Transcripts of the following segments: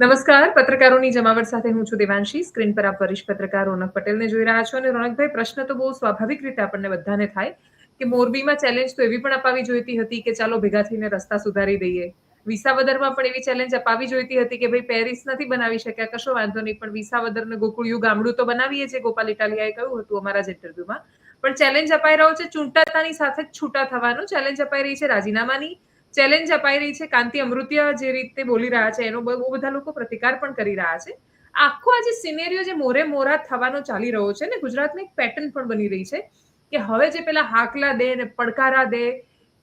નમસ્કાર, પત્રકારોની જમાવટ સાથે હું છું દેવાંશી. સ્ક્રીન પર આપ વરિષ્ઠ પત્રકાર રોનક પટેલને જોઈ રહ્યા છો અને રોનકભાઈ, પ્રશ્ન તો બહુ સ્વાભાવિક રીતે આપણને બધાને થાય કે મોરબીમાં ચેલેન્જ તો એવી પણ અપાવી જોઈતી હતી કે ચાલો ભેગા થઈને રસ્તા સુધારી દઈએ. વિસાવદરમાં પણ એવી ચેલેન્જ અપાવી જોઈતી હતી કે ભાઈ પેરિસ નથી બનાવી શક્યા, કશો વાંધો નહીં, પણ વિસાવદર ને ગોકુળિયું ગામડું તો બનાવીએ છીએ, ગોપાલ ઇટાલિયાએ કહ્યું હતું અમારા જ ઇન્ટરવ્યુમાં પણ ચેલેન્જ અપાઈ રહ્યો છે, ચૂંટાતાની સાથે જ છૂટા થવાનું ચેલેન્જ અપાઈ રહી છે, રાજીનામાની ચેલેન્જ અપાઈ રહી છે. કાંતિ અમૃત્ય જે રીતે બોલી રહ્યા છે, એનો બહુ બધા લોકો પ્રતિકાર પણ કરી રહ્યા છે. આખો આ જે સિનેરિયો જે મોરે મોરા થવાનો ચાલી રહ્યો છે ને ગુજરાતની એક પેટર્ન પણ બની રહી છે કે હવે જે પેલા હાકલા દે ને પડકારા દે,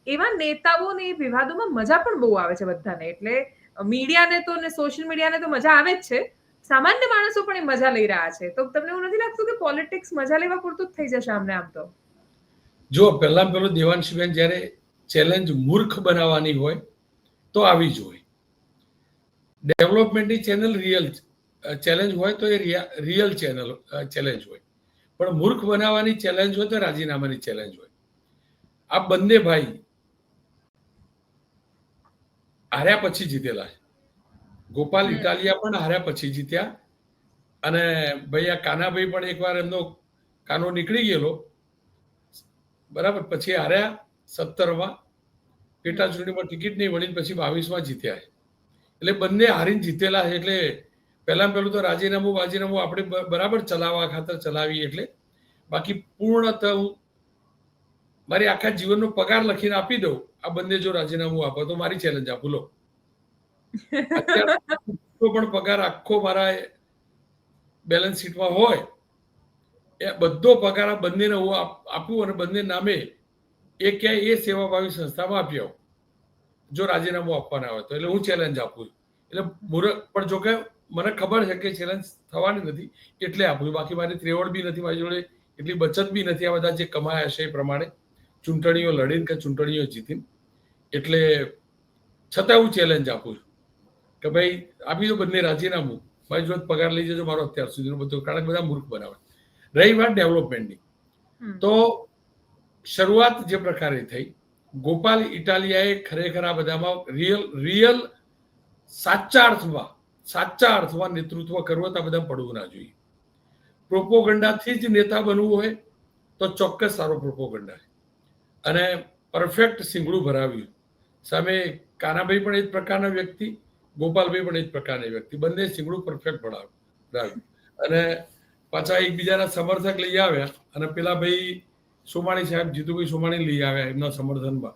એવા નેતાઓને એ વિવાદોમાં મજા પણ બહુ આવે છે બધાને. એટલે મીડિયાને તો ને સોશિયલ મીડિયાને તો મજા આવે જ છે. સામાન્ય માણસો પણ એ મજા લઈ રહ્યા છે. તો તમને એવું નથી લાગતું કે પોલિટિક્સ મજા લેવા પૂરતું જ થઈ જશે આમને આમ તો? જો પહેલા પેલો દેવાંશીબેન જ્યારે ચેલેન્જ મૂર્ખ બનાવવાની હોય તો આવી જ હોય. ડેવલપમેન્ટની ચેનલ રિયલ ચેલેન્જ હોય તો એ રિયલ ચેનલ ચેલેન્જ હોય. પણ મૂર્ખ બનાવવાની ચેલેન્જ હોય તો રાજીનામાની ચેલેન્જ હોય. આ બંને ભાઈ હાર્યા પછી જીતેલા છે. ગોપાલ ઇટાલિયા પણ હાર્યા પછી જીત્યા. અને ભાઈ આ કાનાભાઈ પણ એકવાર એમનો કાનો નીકળી ગયેલો. બરાબર પછી હાર્યા. સત્તરમાં પેટા ચૂંટણીમાં ટિકિટ નહીં મળી પછી બાવીસમાં જીત્યા એટલે બંને હારીને જીતેલા એટલે પહેલાં પહેલું તો રાજીનામું, બાજીનામું આપણે બરાબર ચલાવવા ખાતર ચલાવી એટલે બાકી પૂર્ણ હું મારી આખા જીવનનો પગાર લખીને આપી દઉં આ બંને જો રાજીનામું આપો તો મારી ચેલેન્જ આપું, લો. પણ પગાર આખો મારા બેલેન્સ શીટમાં હોય. એ બધો પગાર આ બંનેને હું આપું અને બંને નામે એ ક્યાંય એ સેવાભાવી સંસ્થામાં આપી આવું જો રાજીનામું આપવાના હોય તો. એટલે હું ચેલેન્જ આપું એટલે મુહૂર્ત પણ જો કે મને ખબર છે કે ચેલેન્જ થવાની નથી. એટલે આપું બાકી મારી ત્રેવડ બી નથી મારી જોડે એટલી બચત બી નથી આ બધા જે કમાયા છે એ પ્રમાણે. ચૂંટણીઓ લડીને કે ચૂંટણીઓ જીતીને. એટલે છતાં હું ચેલેન્જ આપું છું. કે ભાઈ આપી દો બંને રાજીનામું. મારી જોડે પગાર લઈ જજો મારો અત્યાર સુધીનો બધો. કારણ કે બધા મૂર્ખ બનાવે. રહી વાત ડેવલપમેન્ટની તો શરૂઆત જે પ્રકારે થઈ, ગોપાલ ઇટાલિયાએ ખરેખર આ બધામાં રિયલ રિયલ સાચા અર્થમાં સાચા અર્થમાં નેતૃત્વ કરવું તો બધા પડવું ના જોઈએ. પ્રોપોગંડાથી જ નેતા બનવું હોય તો ચોક્કસ સારો પ્રોપોગંડા અને પરફેક્ટ સિંગડું ભરાવ્યું. સામે કાનાભાઈ પણ એ જ પ્રકારના વ્યક્તિ, ગોપાલભાઈ પણ એ જ પ્રકારના વ્યક્તિ. બંને સિંગડું પરફેક્ટ ભરાવ્યું અને પાછા એકબીજાના સમર્થક લઈ આવ્યા અને પેલા ભાઈ સોમાણી સાહેબ, જીતુભાઈ સોમાણી લઈ આવ્યા એમના સમર્થનમાં.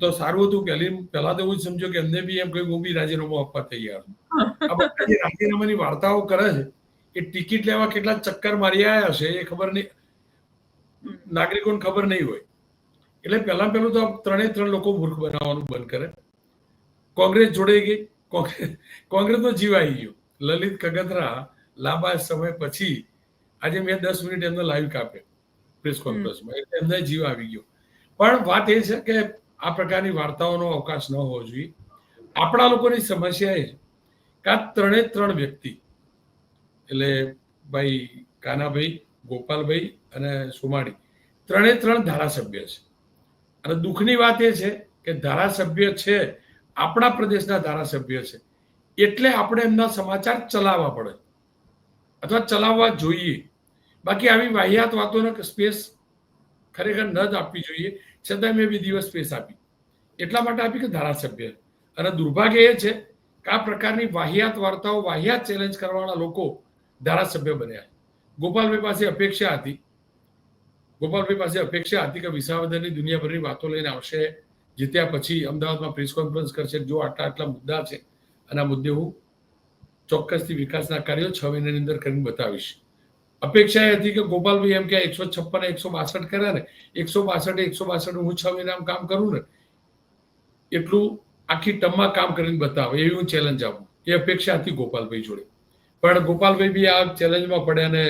તો સારું હતું પહેલી પહેલા તો જ સમજો કે એમને બી એમ કહ્યું, હું બી રાજીનામું આપવા તૈયાર છું. રાજીનામાની વાર્તાઓ કરે છે, એ ટિકિટ લેવા કેટલા ચક્કર મારી આવ્યા હશે એ ખબર નહીં. નાગરિકોને ખબર નહીં હોય. એટલે પહેલા પહેલું તો ત્રણે ત્રણ લોકો મૂર્ખ બનાવવાનું બંધ કરે. કોંગ્રેસ જોડે ગઈ. કોંગ્રેસ કોંગ્રેસનો જીવ આવી ગયો. લલિત કગતરા લાંબા સમય પછી આજે મેં દસ મિનિટ એમને લાઈવ કાપ્યો. પ્રેસ કોન્ફરન્સમાં. એટલે એમને જીવ આવી ગયો. પણ વાત એ છે કે આ પ્રકારની વાર્તાઓનો અવકાશ ન હોવો જોઈએ. આપણા લોકોની સમસ્યા એ કે આ ત્રણે ત્રણ વ્યક્તિ એટલે ભાઈ કાનાભાઈ ગોપાલભાઈ અને સોમાણી ત્રણે ત્રણ ધારાસભ્ય છે. અને દુઃખની વાત એ છે કે ધારાસભ્ય છે આપણા પ્રદેશના ધારાસભ્ય છે. એટલે આપણે એમના સમાચાર ચલાવવા પડે. અથવા ચલાવવા જોઈએ. બાકી આવી વાહિયાત વાતોને સ્પેસ ખરેખર ન જ આપવી જોઈએ. છતાં મેં બી દિવસ સ્પેસ આપી. એટલા માટે આપી કે ધારાસભ્ય. અને દુર્ભાગ્ય એ છે કે આ પ્રકારની વાહિયાત વાર્તાઓ, વાહિયાત ચેલેન્જ કરવાના લોકો ધારાસભ્ય બન્યા. ગોપાલભાઈ પાસે અપેક્ષા હતી. ગોપાલભાઈ પાસે અપેક્ષા હતી કે વિસાવદરની દુનિયાભરની વાતો લઈને આવશે. જીત્યા પછી અમદાવાદમાં પ્રેસ કોન્ફરન્સ કરશે. જો આટલા આટલા મુદ્દા છે અને આ મુદ્દે હું ચોક્કસથી વિકાસના કાર્યો છ મહિનાની અંદર કરીને બતાવીશ. અપેક્ષા એ હતી કે ગોપાલભાઈ એમ કે એકસો છપ્પન એકસો બાસઠ કર્યા ને એકસો બાસઠ એકસો બાસઠ હું છ મહિનામાં કામ કરું ને એટલું આખી ટમમાં કામ કરીને બતાવે એવી હું ચેલેન્જ આપું. એ અપેક્ષા હતી ગોપાલભાઈ જોડે. પણ ગોપાલભાઈ બી આ ચેલેન્જમાં પડ્યા અને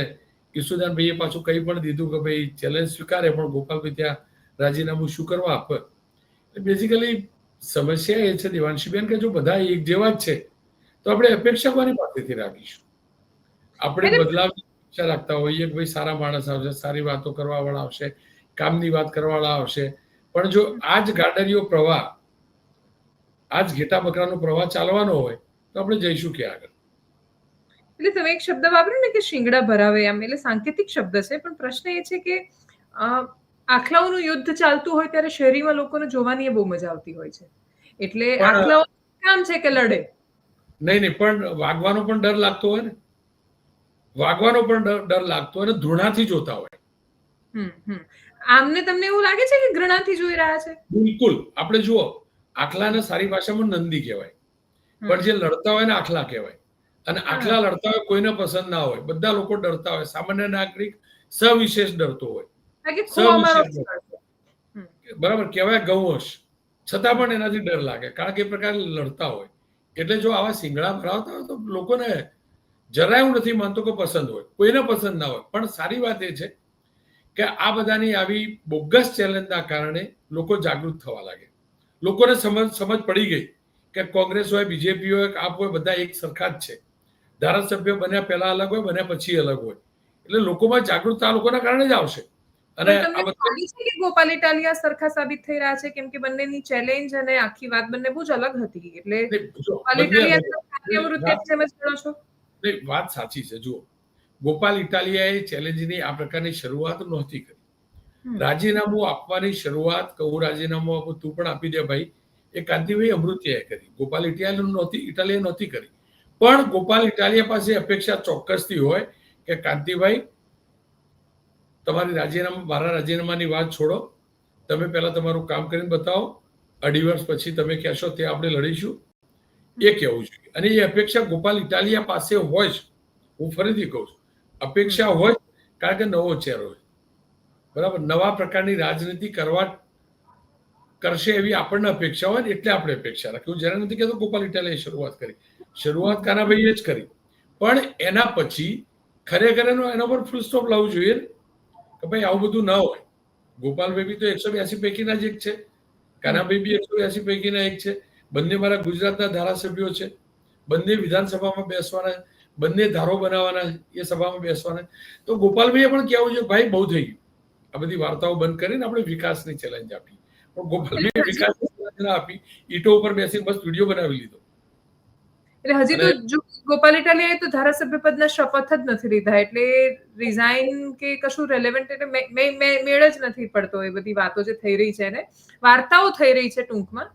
કિશોરદાનભાઈએ પાછું કંઈ પણ દીધું કે ભાઈ ચેલેન્જ સ્વીકારે પણ ગોપાલભાઈ ત્યાં રાજીનામું શું કરવા આપે. બેઝિકલી સમસ્યા એ છે દેવાંશીબેન કે જો બધા એક જેવા જ છે તો આપણે અપેક્ષા કોની પાસેથી રાખીશું? આપણે બદલાવ અપેક્ષા રાખતા હોઈએ કે ભાઈ સારા માણસ આવશે સારી વાતો કરવા વાળા આવશે કામની વાત કરવા વાળા આવશે. પણ જો આ જ ગાડરીઓ પ્રવાહ આ જ ઘેટા બકરાનો પ્રવાહ ચાલવાનો હોય તો આપણે જઈશું ક્યાં આગળ? એટલે તમે એક શબ્દ વાપર્યો ને કે શિંગડા ભરાવે એમ એટલે સાંકેતિક શબ્દ છે પણ પ્રશ્ન એ છે કે આખલાઓનું યુદ્ધ ચાલતું હોય ત્યારે શહેરીમાં લોકોને જોવાની બહુ મજા આવતી હોય છે. એટલે આખલાઓ કામ છે કે લડે? નહીં નહીં પણ વાગવાનો પણ ડર લાગતો હોય ને. વાગવાનો પણ ડર લાગતો હોય અને ધૃણાથી જોતા હોય. આમને તમને એવું લાગે છે કે ઘૃણાથી જોઈ રહ્યા છે? બિલકુલ. આપણે જુઓ આખલાને સારી ભાષામાં નંદી કહેવાય. પણ જે લડતા હોય ને આખલા કહેવાય. અને આખલા લડતા હોય કોઈને પસંદ ના હોય. બધા લોકો ડરતા હોય. સામાન્ય નાગરિક સવિશેષ ડરતો હોય. બરાબર કહેવાય ગૌવંશ. છતાં પણ એનાથી ડર લાગે. કારણ કે એ પ્રકારે લડતા હોય. એટલે જો આવા સિંગડા ભરાવતા હોય તો લોકોને જરાય હું નથી માનતો કે પસંદ હોય. કોઈને પસંદ ના હોય. પણ સારી વાત એ છે કે આ બધાની આવી બોગસ ચેલેન્જના કારણે લોકો જાગૃત થવા લાગે. લોકોને સમજ સમજ પડી ગઈ કે કોંગ્રેસ હોય બીજેપી હોય આપ હોય બધા એક સરખા જ છે. ધારાસભ્ય બન્યા પહેલા અલગ હોય બન્યા પછી અલગ હોય. એટલે લોકોમાં જાગૃતતા લોકોના કારણે જ આવશે. અને ગોપાલ ઇટાલિયા સરખા સાબિત થઈ રહ્યા છે? કેમ કે બંનેની ચેલેન્જ અને આખી વાત બંને બહુ જ અલગ હતી. એટલે ગોપાલ ઇટાલિયા છો? નહીં, વાત સાચી છે. જુઓ ગોપાલ ઇટાલિયાએ ચેલેન્જની આ પ્રકારની શરૂઆત નહોતી કરી. રાજીનામું આપવાની શરૂઆત કહું રાજીનામું આપું તું પણ આપી દે ભાઈ. એ કાંતિભાઈ અમૃતિયાએ કરી. ગોપાલ ઇટાલિયા નહોતી ઇટાલિયા નહોતી કરી. પણ ગોપાલ ઇટાલિયા પાસે અપેક્ષા ચોક્કસથી હોય કે કાંતિભાઈ તમારી રાજીનામા મારા રાજીનામાની વાત છોડો. તમે પહેલાં તમારું કામ કરીને બતાવો. અઢી વર્ષ પછી તમે કહેશો તે આપણે લડીશું. એ કહેવું જોઈએ. અને એ અપેક્ષા ગોપાલ ઇટાલિયા પાસે હોય જ, હું ફરીથી કહું છું, અપેક્ષા હોય કારણ કે નવો ચહેરો હોય બરાબર? નવા પ્રકારની રાજનીતિ કરવા કરશે એવી આપણને અપેક્ષા હોય એટલે આપણે અપેક્ષા રાખી હું જ્યારે નથી કહેતો ગોપાલ ઇટાલિયાએ શરૂઆત કરી. શરૂઆત કાનાભાઈએ જ કરી. પણ એના પછી ખરેખર એનો, એના પર ફૂલ સ્ટોપ લાવવું જોઈએ કે ભાઈ આવું બધું ના હોય. ગોપાલભાઈ બી તો એકસો બ્યાસી પૈકીના જ એક છે. કાનાભાઈ બી એકસો બ્યાસી પૈકીના એક છે. બંને મારા ગુજરાતના ધારાસભ્યો છે. બંને વિધાનસભામાં બેસવાના. બંને ધારો બનાવવાના એ સભામાં બેસવાના. તો ગોપાલભાઈએ પણ કહેવું છે ભાઈ બહુ થઈ ગયું. આ બધી વાર્તાઓ બંધ કરીને આપણે વિકાસની ચેલેન્જ આપી. પણ ગોપાલભાઈએ વિકાસની આપી. ઈટો ઉપર બેસીને બસ વીડિયો બનાવી લીધો. એટલે હજી તો જો ગોપાલ ઇટાલિયાએ તો ધારાસભ્ય પદના શપથ જ નથી લીધા. એટલે રિઝાઇન કે કશું રેલેવન્ટ એટલે મે- મે- મે- મેળ જ નથી પડતો એ બધી વાતો જે થઈ રહી છે ને વાર્તાઓ થઈ રહી છે ટૂંકમાં.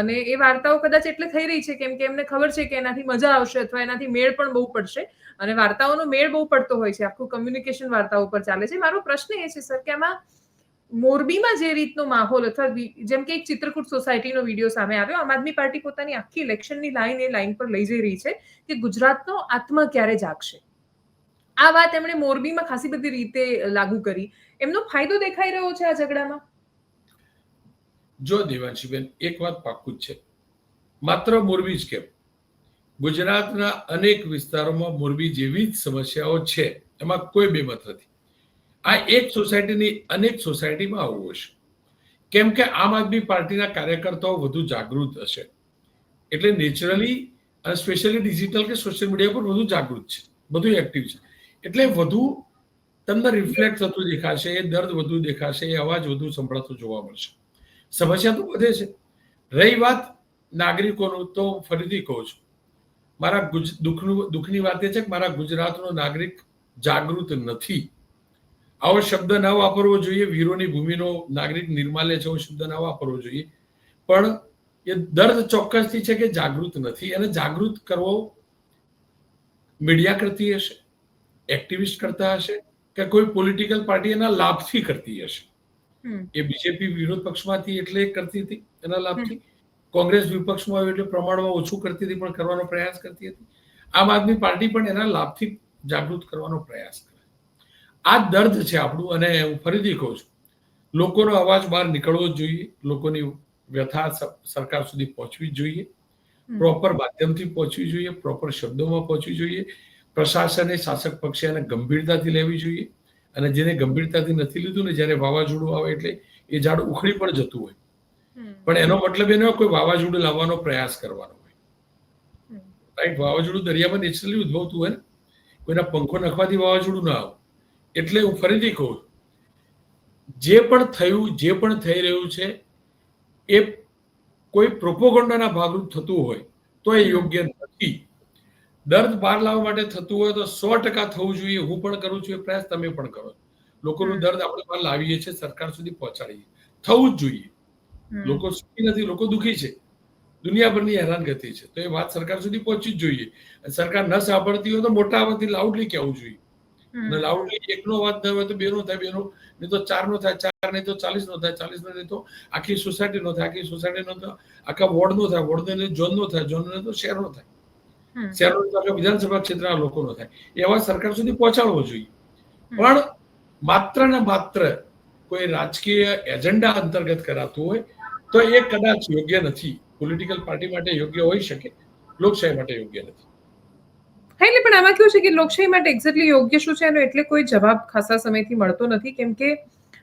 અને એ વાર્તાઓ કદાચ એટલે થઈ રહી છે, કેમ કે એમને ખબર છે કે એનાથી મજા આવશે અથવા એનાથી મેળ પણ બહુ પડશે. અને વાર્તાઓનો મેળ બહુ પડતો હોય છે, આખું કમ્યુનિકેશન વાર્તાઓ પર ચાલે છે. મારો પ્રશ્ન એ છે, સર, કે આમાં મોરબીમાં જે રીતનો માહોલ અથવા જેમ કે એક ચિત્રકૂટ સોસાયટીનો વીડિયો સામે આવ્યો, આમ આદમી પાર્ટી પોતાની આખી ઇલેક્શનની લાઈન એ લાઈન પર લઈ જઈ રહી છે કે ગુજરાતનો આત્મા ક્યારે જાગશે? આ વાત એમણે મોરબીમાં ખાસી બધી રીતે લાગુ કરી. એમનો ફાયદો દેખાઈ રહ્યો છે આ ઝઘડામાં? જો દેવાંશીબેન એક વાત પાક્કું જ છે. માત્ર મોરબી જ કેમ? ગુજરાતના અનેક વિસ્તારોમાં મોરબી જેવી જ સમસ્યાઓ છે. એમાં કોઈ બેમત નથી. આ એક સોસાયટીની અનેક સોસાયટીમાં આવું હશે. કેમ કે આમ આદમી પાર્ટીના કાર્યકર્તાઓ વધુ જાગૃત હશે. એટલે નેચરલી અને સ્પેશિયલી ડિજિટલ કે સોશિયલ મીડિયા પર વધુ જાગૃત છે. વધુ એક્ટિવ છે. એટલે વધુ તમને રિફ્લેક્ટ થતું દેખાશે, દર્દ વધુ દેખાશે અવાજ વધુ સંભળાતો જોવા મળશે. સમસ્યા તો વધે છે. રહી વાત નાગરિકોનું તો ફરીથી કહું છું. મારા ગુજ, દુઃખનું, દુઃખની વાત એ છે કે મારા ગુજરાતનો નાગરિક જાગૃત નથી. આવો શબ્દ ના વાપરવો જોઈએ. વીરોની ભૂમિનો નાગરિક નિર્માલ્ય છે એવો શબ્દ ના વાપરવો જોઈએ. પણ એ દર્દ ચોક્કસથી છે કે જાગૃત નથી. અને જાગૃત કરવો મીડિયા કરતી હશે, એક્ટિવિસ્ટ કરતા હશે કે કોઈ પોલિટિકલ પાર્ટી એના લાભથી કરતી હશે. એ બીજેપી વિરોધ પક્ષમાંથી એટલે કરતી હતી એના લાભથી. કોંગ્રેસ વિપક્ષમાં આવ્યું એટલે પ્રમાણમાં ઓછું કરતી હતી પણ કરવાનો પ્રયાસ કરતી હતી. આમ આદમી પાર્ટી પણ એના લાભથી જાગૃત કરવાનો પ્રયાસ કરે. આ દર્દ છે આપણું અને હું ફરીથી કહું છું લોકોનો અવાજ બહાર નીકળવો જ જોઈએ લોકોની વ્યથા સરકાર સુધી પહોંચવી જ જોઈએ. પ્રોપર માધ્યમથી પહોંચવી જોઈએ પ્રોપર શબ્દોમાં પહોંચવી જોઈએ. પ્રશાસને શાસક પક્ષે એને ગંભીરતાથી લેવી જોઈએ. અને જેને ગંભીરતાથી નથી લીધું ને જ્યારે વાવાઝોડું આવે એટલે એ ઝાડ ઉખડી પણ જતું હોય. પણ એનો મતલબ એનો કોઈ વાવાઝોડું લાવવાનો પ્રયાસ કરવાનો હોય. રાઈટ વાવાઝોડું દરિયામાં નેચરલી ઉદ્ભવતું હોય ને કોઈના પંખો નખવાથી વાવાઝોડું ના આવે. એટલે હું ફરીથી કહું જે પણ થયું જે પણ થઈ રહ્યું છે એ કોઈ પ્રોપોગન્ડાના ભાગરૂપ થતું હોય તો એ યોગ્ય નથી. દર્દ બહાર લાવવા માટે થતું હોય તો સો ટકા થવું જોઈએ. હું પણ કરું છું એ પ્રયાસ તમે પણ કરો. લોકોનું દર્દ આપણે બહાર લાવીએ છીએ સરકાર સુધી પહોંચાડીએ. થવું જ જોઈએ. લોકો સુખી નથી લોકો દુઃખી છે. દુનિયાભરની હેરાનગતિ છે. તો એ વાત સરકાર સુધી પહોંચી જ જોઈએ. સરકાર ન સાંભળતી હોય તો મોટા અવાજથી લાઉડલી કહેવું જોઈએ. અને લાઉડલી એકનો અવાજ ન હોય તો બેનો થાય બેનો. નહીં તો ચારનો થાય ચાર નહીં તો ચાલીસ નો થાય ચાલીસ નહીં તો આખી સોસાયટીનો થાય આખી સોસાયટીનો તો આખા વોર્ડનો થાય વોર્ડનો ઝોનનો થાય ઝોનનો તો શહેરનો થાય. શહેરનો વિધાનસભા ક્ષેત્રના લોકોનો થાય. એ અવાજ સરકાર સુધી પહોંચાડવો જોઈએ. પણ માત્ર ને માત્ર કોઈ રાજકીય એજન્ડા અંતર્ગત કરાતું હોય તો એ કદાચ યોગ્ય નથી. પોલિટિકલ પાર્ટી માટે યોગ્ય હોઈ શકે લોકશાહી માટે યોગ્ય નથી. હા એટલે પણ આમાં કેવું છે કે લોકશાહી માટે એક્ઝેક્ટલી યોગ્ય શું છે એનો એટલે કોઈ જવાબ ખાસા સમયથી મળતો નથી કેમ કે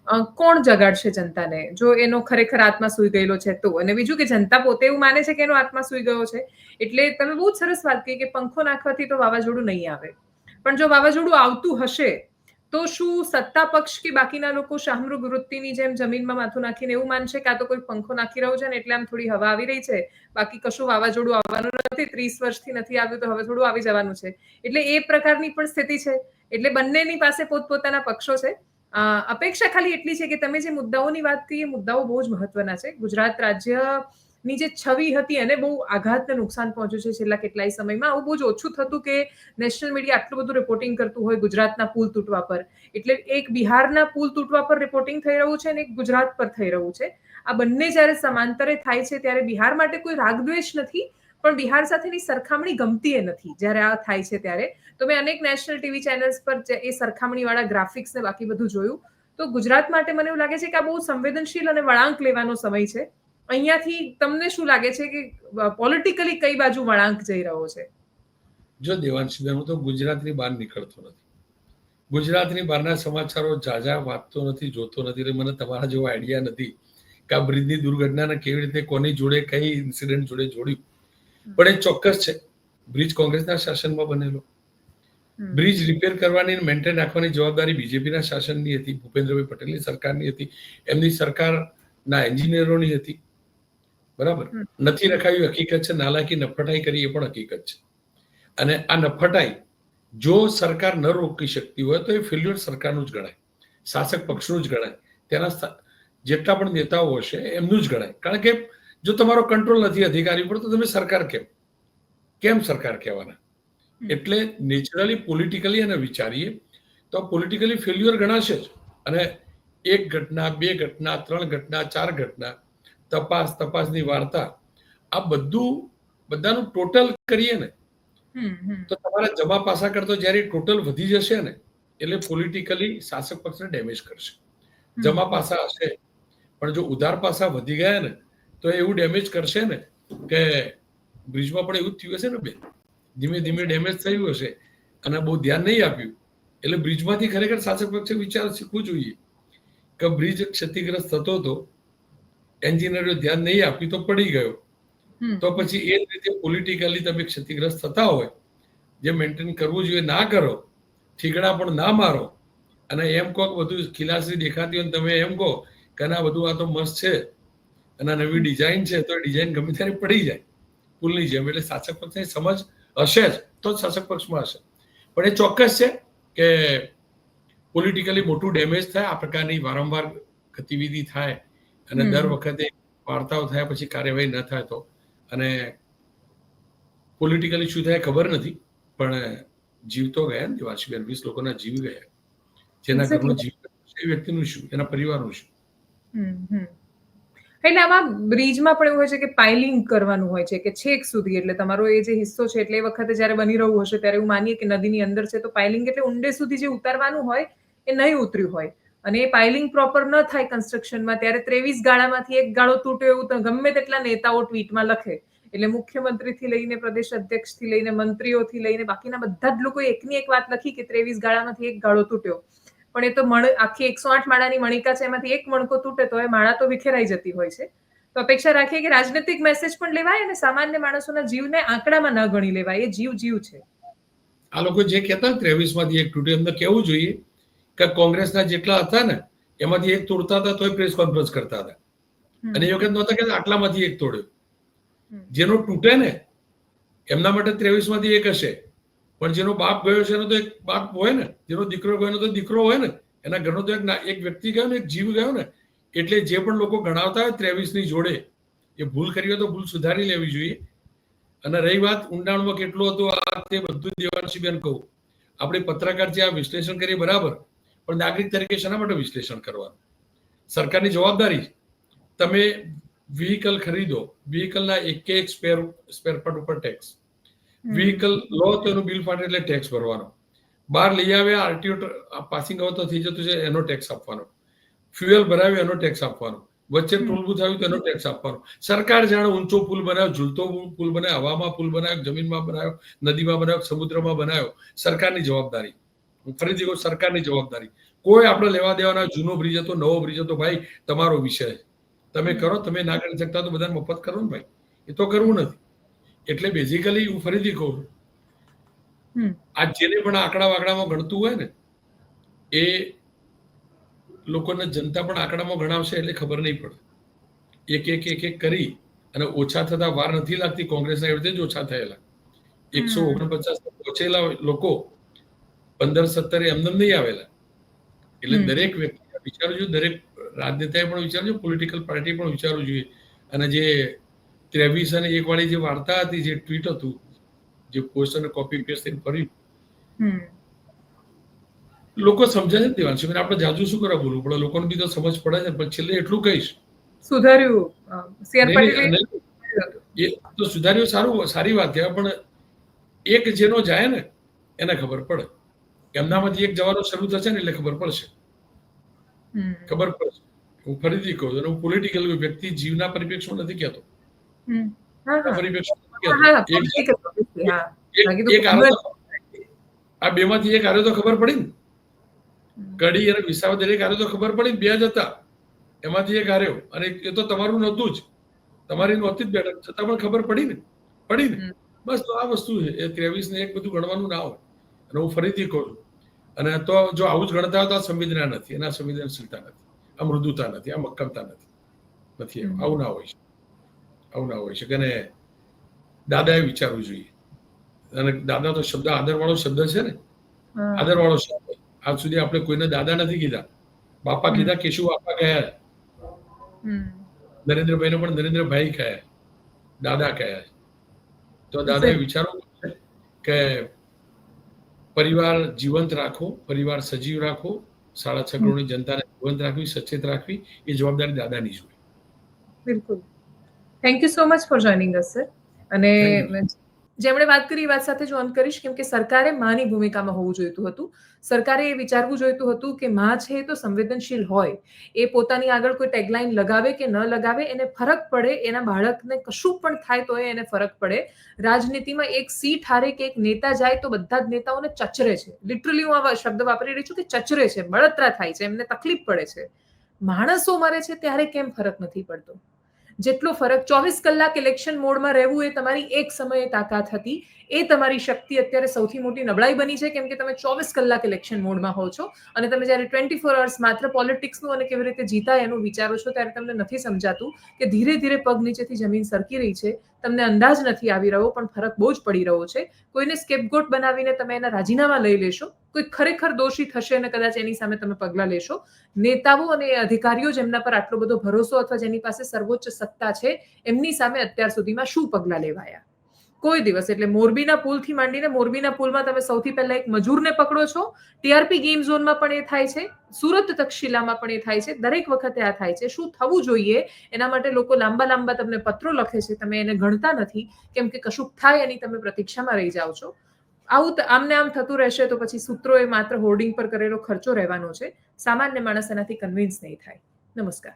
કોણ જગાડશે જનતાને? જો એનો ખરેખર આત્મા સૂઈ ગયેલો છે તો. અને બીજું કે જનતા પોતે એવું માને છે કે એનો આત્મા સૂઈ ગયો છે. એટલે તમે બહુ સરસ વાત કહી કે પંખો નાખવાથી તો વાવાઝોડું નહીં આવે. પણ જો વાવાઝોડું આવતું હશે, તો શું સત્તા પક્ષ કે બાકીના લોકો શાહમૃગ વૃત્તિની જેમ જમીનમાં માથું નાખીને એવું માનશે કે આ તો કોઈ પંખો નાખી રહ્યો છે ને એટલે આમ થોડી હવા આવી રહી છે? બાકી કશું વાવાઝોડું આવવાનું નથી. ત્રીસ વર્ષથી નથી આવ્યું તો હવે થોડું આવી જવાનું છે. એટલે એ પ્રકારની પણ સ્થિતિ છે. એટલે બંનેની પાસે પોતપોતાના પક્ષો છે. અપેક્ષા ખાલી એટલી છે કે તમે જે મુદ્દાઓની વાત કરી, એ મુદ્દાઓ બહુ જ મહત્વના છે. ગુજરાત રાજ્યની જે છવી હતી એને બહુ આઘાતને નુકસાન પહોંચ્યું છે છેલ્લા કેટલાય સમયમાં. આવું બહુ જ ઓછું થતું કે નેશનલ મીડિયા આટલું બધું રિપોર્ટિંગ કરતું હોય ગુજરાતના પુલ તૂટવા પર. એટલે એક બિહારના પુલ તૂટવા પર રિપોર્ટિંગ થઈ રહ્યું છે અને એક ગુજરાત પર થઈ રહ્યું છે. આ બંને જ્યારે સમાંતરે થાય છે ત્યારે બિહાર માટે કોઈ રાગદ્વેષ નથી. પણ બિહાર સાથેની સરખામણી ગમતી એ નથી. જ્યારે આ થાય છે ત્યારે. તો મેં અનેક નેશનલ ટીવી ચેનલ્સ પર એ સરખામણી વાળા ગ્રાફિક્સ ને બાકી બધું જોયું. તો ગુજરાત માટે મને એવું લાગે છે કે આ બહુ સંવેદનશીલ અને વળાંક લેવાનો સમય છે. અહીંયાથી તમને શું લાગે છે કે પોલિટિકલી કઈ બાજુ વળાંક જઈ રહ્યો છે? જો દેવાંશીબેન હું તો ગુજરાતની બહાર નીકળતો નથી. ગુજરાતની બહારના સમાચારો ઝાઝા વાંચતો નથી, જોતો નથી. મને તમારા જેવો આઈડિયા નથી કે આ બ્રિજની દુર્ઘટનાને કેવી રીતે કોની જોડે કઈ ઇન્સિડન્ટ જોડે જોડ્યું. પણ એ ચોક્કસ છે. બ્રિજ કોંગ્રેસના શાસનમાં બનેલો. બ્રિજ રિપેર કરવાની મેન્ટેન રાખવાની જવાબદારી બીજેપીના શાસનની હતી ભૂપેન્દ્રભાઈ પટેલની સરકારની હતી એમની સરકારના એન્જિનિયરોની હતી. બરાબર? નથી રખાયું હકીકત છે નાલાકી નફટાઈ કરી એ પણ હકીકત છે. અને આ નફટાઈ જો સરકાર ન રોકી શકતી હોય તો એ ફેલ્યુર સરકારનું જ ગણાય. શાસક પક્ષનું જ ગણાય. તેના જેટલા પણ નેતાઓ હશે એમનું જ ગણાય. કારણ કે જો તમારો કંટ્રોલ નથી અધિકારી પર તો તમે સરકાર કેમ? કેમ સરકાર કહેવાના? એટલે નેચરલી પોલિટિકલી અને વિચારીએ તો પોલિટિકલી ફેલ્યુઅર ગણાશે જ. અને એક ઘટના બે ઘટના ત્રણ ઘટના ચાર ઘટના તપાસ તપાસની વાર્તા આ બધું બધાનું ટોટલ કરીએ ને. તો તમારા જમા પાસા કરતો જ્યારે ટોટલ વધી જશે ને એટલે પોલિટિકલી શાસક પક્ષને ડેમેજ કરશે. જમા પાસા હશે પણ જો ઉધાર પાસા વધી ગયા ને તો એવું ડેમેજ કરશે ને કે બ્રિજમાં પણ એવું જ થયું હશે ને બેન? ધીમે ધીમે ડેમેજ થયું હશે અને બહુ ધ્યાન નહીં આપ્યું. એટલે બ્રિજમાંથી ખરેખર શાસક પક્ષે વિચાર શીખવું જોઈએ કે બ્રિજ ક્ષતિગ્રસ્ત થતો હતો એન્જિનિયરો ધ્યાન નહીં આપ્યું તો પડી ગયો. તો પછી એ જ રીતે પોલિટિકલી તમે ક્ષતિગ્રસ્ત થતા હોય જે મેન્ટેન કરવું જોઈએ ના કરો ઠીકડા પણ ના મારો. અને એમ કહો કે બધું ખિલાસી દેખાતી હોય તમે એમ કહો કે ના બધું આ તો મસ્ત છે. અને નવી ડિઝાઇન છે તો ડિઝાઇન ગમે ત્યારે પડી જાય. પુલની જેમ એટલે શાસક પક્ષની સમજ હશે જ તો જ શાસક પક્ષમાં હશે. પણ એ ચોક્કસ છે કે પોલિટિકલી મોટું ડેમેજ થાય આ પ્રકારની વારંવાર ગતિવિધિ થાય અને દર વખતે વાર્તાઓ થયા પછી કાર્યવાહી ન થાય તો. અને પોલિટિકલી શું થાય ખબર નથી પણ જીવ તો ગયા ને દેવાંશીબેન વીસ લોકોના જીવ ગયા. જેના. ઘરનો જીવ એ વ્યક્તિનું શું એના પરિવારનું શું? એટલે આમાં બ્રિજમાં પણ એવું હોય છે કે પાઇલિંગ કરવાનું હોય છે, કે છેક સુધી. એટલે તમારો એ જે હિસ્સો છે, એટલે એ વખતે જ્યારે બની રહ્યું હશે, ત્યારે એવું માનીએ કે નદીની અંદર છે, તો પાઇલિંગ એટલે ઊંડે સુધી જે ઉતારવાનું હોય, એ નહીં ઉતર્યું હોય. અને એ પાઇલિંગ પ્રોપર ન થાય કન્સ્ટ્રક્શનમાં ત્યારે ત્રેવીસ ગાળામાંથી એક ગાળો તૂટ્યો એવું ગમે તેટલા નેતાઓ ટ્વીટમાં લખે. એટલે મુખ્યમંત્રીથી લઈને, પ્રદેશ અધ્યક્ષથી લઈને, મંત્રીઓથી લઈને, બાકીના બધા જ લોકો એકની એક વાત લખી કે ત્રેવીસ ગાળામાંથી એક ગાળો તૂટ્યો. પણ એ તો મણ આખી એકસો આઠ માળાની મણિકા છે એમાંથી એક મણકો તૂટે તો એ માળા તો વિખેરાઈ જતી હોય છે. તો અપેક્ષા રાખીએ કે રાજનૈતિક મેસેજ પણ લેવાય અને સામાન્ય માણસોના જીવને આંકડામાં ન ગણી લેવાય એ જીવ જીવ છે. આ લોકો જે કહેતા ત્રેવીસમાંથી એક તૂટ્યું એમને કેવું જોઈએ કે કોંગ્રેસના જેટલા હતા ને એમાંથી એક તોડતા હતા તોય પ્રેસ કોન્ફરન્સ કરતા હતા. અને એ વખત નહોતા કે આટલામાંથી એક તોડ્યો. જેનો તૂટે ને એમના માટે ત્રેવીસમાંથી એક હશે. પણ જેનો બાપ ગયો છે એનો તો એક બાપ હોય ને, જેનો દીકરો ગયો તો દીકરો હોય ને, એના ઘરનો તો એક એક વ્યક્તિ ગયો ને, એક જીવ ગયો ને, એટલે જે પણ લોકો ગણાવતા હોય ત્રેવીસની જોડે, એ ભૂલ કરી હોય તો ભૂલ સુધારી લેવી જોઈએ. અને રહી વાત ઊંડાણમાં કેટલું હતું આ તે બધું દેવાંશીબેન કહું. આપણે પત્રકાર જે આ વિશ્લેષણ કરીએ બરાબર, પણ નાગરિક તરીકે શેના માટે વિશ્લેષણ કરવાનું? સરકારની જવાબદારી તમે વ્હીકલ ખરીદો વ્હીકલના એક એક સ્પેર સ્પેર પાર્ટ ઉપર ટેક્સ વ્હીકલ લો તો એનું બિલ ફાટે એટલે ટેક્સ ભરવાનો. બહાર લઈ આવ્યા આરટીઓ પાસિંગ આઉટ તો થઈ જતું છે એનો ટેક્સ આપવાનો. ફ્યુએલ ભરાવ્યું એનો ટેક્સ આપવાનો. વચ્ચે ટોલ બુથ આવ્યું તો એનો ટેક્સ આપવાનો. સરકાર જાણે ઊંચો પુલ બનાવ્યો ઝૂલતો પુલ બનાવ્યો હવામાં પુલ બનાવ્યો જમીનમાં બનાવ્યો નદીમાં બનાવ્યો સમુદ્રમાં બનાવ્યો. સરકારની જવાબદારી. હું ફરીથી કહું સરકારની જવાબદારી. કોઈ આપણે લેવા દેવાના જૂનો બ્રિજ હતો નવો બ્રિજ હતો ભાઈ તમારો વિષય. તમે કરો તમે ના કરી શકતા તો બધાને મફત કરો ને ભાઈ. એ તો કરવું નથી. એટલે બેઝિકલી હું ફરીથી કહું આ જેને પણ આંકડા વાકડામાં ગણતું હોય ને એ લોકોને જનતા પણ આંકડામાં ગણાવશે એટલે ખબર નહીં પડે. એક એક એક એક કરી અને ઓછા થતા વાર નથી લાગતી કોંગ્રેસના એવી રીતે જ ઓછા થયેલા. એકસો. ઓગણપચાસ પહોંચેલા લોકો પંદર સત્તર એમને નહીં આવેલા. એટલે દરેક વ્યક્તિ વિચારવું જોઈએ દરેક રાજનેતાએ પણ વિચારવું જોઈએ પોલિટિકલ પાર્ટી પણ વિચારવું જોઈએ. અને જે ત્રેવીસ અને એક વાળી જે વાર્તા હતી જે ટ્વીટ હતું જે પોસ્ટ અને કોપી પેસ્ટ થઈને ફર્યું સમજાય લોકો સમજે છે આપણે જાજુ શું કરવા બોલવું? પડે લોકોને બી તો સમજ પડે છે પણ છેલ્લે એટલું કહીશ. સુધાર્યું. અ, સી આર નહીં, પાટીલે એ તો સુધાર્યું સારું સારી વાત કહેવાય પણ એક જેનો જાય ને એને ખબર પડે. એમનામાંથી એક જવાનો શરૂ થશે ને એટલે ખબર પડશે. ખબર પડશે. હું ફરીથી કહું છું હું પોલિટિકલ વ્યક્તિ જીવના પરિપ્રેક્ષમાં નથી કહેતો. હમ. બે કહેતો. એક બાકી તો આ ખબર પડી ને? કડી અને વિસાવદર એક હારે તો ખબર પડી બે જ હતા. એમાંથી એક હાર્યો. અને એ તો તમારું નહોતું જ. તમારી નહોતી જ બેઠક. છતાં પણ ખબર પડી ને? પડી ને? બસ તો આ વસ્તુ છે. એ ત્રેવીસ ને એક બધું ગણવાનું ના હોય. અને હું ફરીથી કહું છું. અને તો જો આવું જ ગણતા હોય તો આ સંવેદના નથી. એના સંવેદનશીલતા નથી. આ મૃદુતા નથી. આ મક્કમતા નથી. નથી. આવું ના હોય. છે ના હોય છે અને દાદાએ વિચારવું જોઈએ. અને દાદા તો શબ્દ આદરવાળો શબ્દ છે ને. આદરવાળો શબ્દ. આજ સુધી આપણે કોઈને દાદા નથી કીધા. બાપા કીધા કેશુ બાપા હમ. નરેન્દ્રભાઈને પણ નરેન્દ્રભાઈ કહ્યા દાદા કહ્યા તો દાદાએ એ વિચારવું કે પરિવાર જીવંત રાખો પરિવાર સજીવ રાખો સાડા છ કરોડની જનતાને જીવંત રાખવી સચેત રાખવી એ જવાબદારી દાદાની જોઈએ બિલકુલ. Thank you so much for joining us sir અને જેમણે વાત કરી એ વાત સાથે જ ઓન કરીશ કેમ કે સરકારે માની ભૂમિકામાં હોવું જોઈતું હતું. સરકારે એ વિચારવું જોઈતું હતું કે માં છે તો સંવેદનશીલ હોય. એ પોતાની આગળ કોઈ ટેગલાઇન લગાવે કે ન લગાવે એને ફરક પડે એના બાળકને કશું પણ થાય તો એને ફરક પડે. રાજનીતિમાં એક સીટ હારે કે એક નેતા જાય તો બધા જ નેતાઓને ચચરે છે. લિટરલી હું આ શબ્દ વાપરી રહી છું કે ચચરે છે બળતરા થાય છે એમને તકલીફ પડે છે. માણસો મરે છે ત્યારે કેમ ફરક નથી પડતો? જેટલો ફરક ચોવીસ કલાક ઇલેક્શન મોડમાં રહેવું એ તમારી એક સમયે તાકાત હતી. એ તમારી શક્તિ અત્યારે સૌથી મોટી નબળાઈ બની છે, કેમ કે તમે ચોવીસ કલાક ઇલેક્શન મોડમાં હો છો અને તમે જ્યારે ટ્વેન્ટી ફોર અવર્સ માત્ર પોલિટિક્સનું અને કેવી રીતે જીતાય એનું વિચારો છો, ત્યારે તમને નથી સમજાતું કે ધીરે ધીરે પગ નીચેથી જમીન સરકી રહી છે. તમને અંદાજ નથી આવી રહ્યો, પણ ફરક બહુ જ પડી રહ્યો છે. કોઈને સ્કેપગોટ બનાવીને તમે એના રાજીનામા લઈ લેશો, કોઈ ખરેખર દોષી થશે અને કદાચ એની સામે તમે પગલાં લેશો. નેતાઓ અને અધિકારીઓ જેમના પર આટલો બધો ભરોસો અથવા જેની પાસે સર્વોચ્ચ સત્તા છે, એમની સામે અત્યાર સુધીમાં શું પગલાં લેવાયા? કોઈ દિવસ. એટલે મોરબીના પુલથી માંડીને મોરબીના પુલમાં તમે સૌથી પહેલા એક મજૂરને પકડો છો. ટીઆરપી ગેમ ઝોનમાં પણ એ થાય છે. સુરત તક્ષશિલામાં પણ એ થાય છે. દરેક વખતે આ થાય છે. શું થવું જોઈએ? એના માટે લોકો લાંબા લાંબા તમને પત્રો લખે છે. તમે એને ગણતા નથી. કેમ કે કશુંક થાય એની તમે પ્રતીક્ષામાં રહી જાઓ છો. આવું આમને આમ થતું રહેશે તો પછી સૂત્રો એ માત્ર હોર્ડિંગ પર કરેલો ખર્ચો રહેવાનો છે. સામાન્ય માણસ એનાથી કન્વિન્સ નહીં થાય. નમસ્કાર.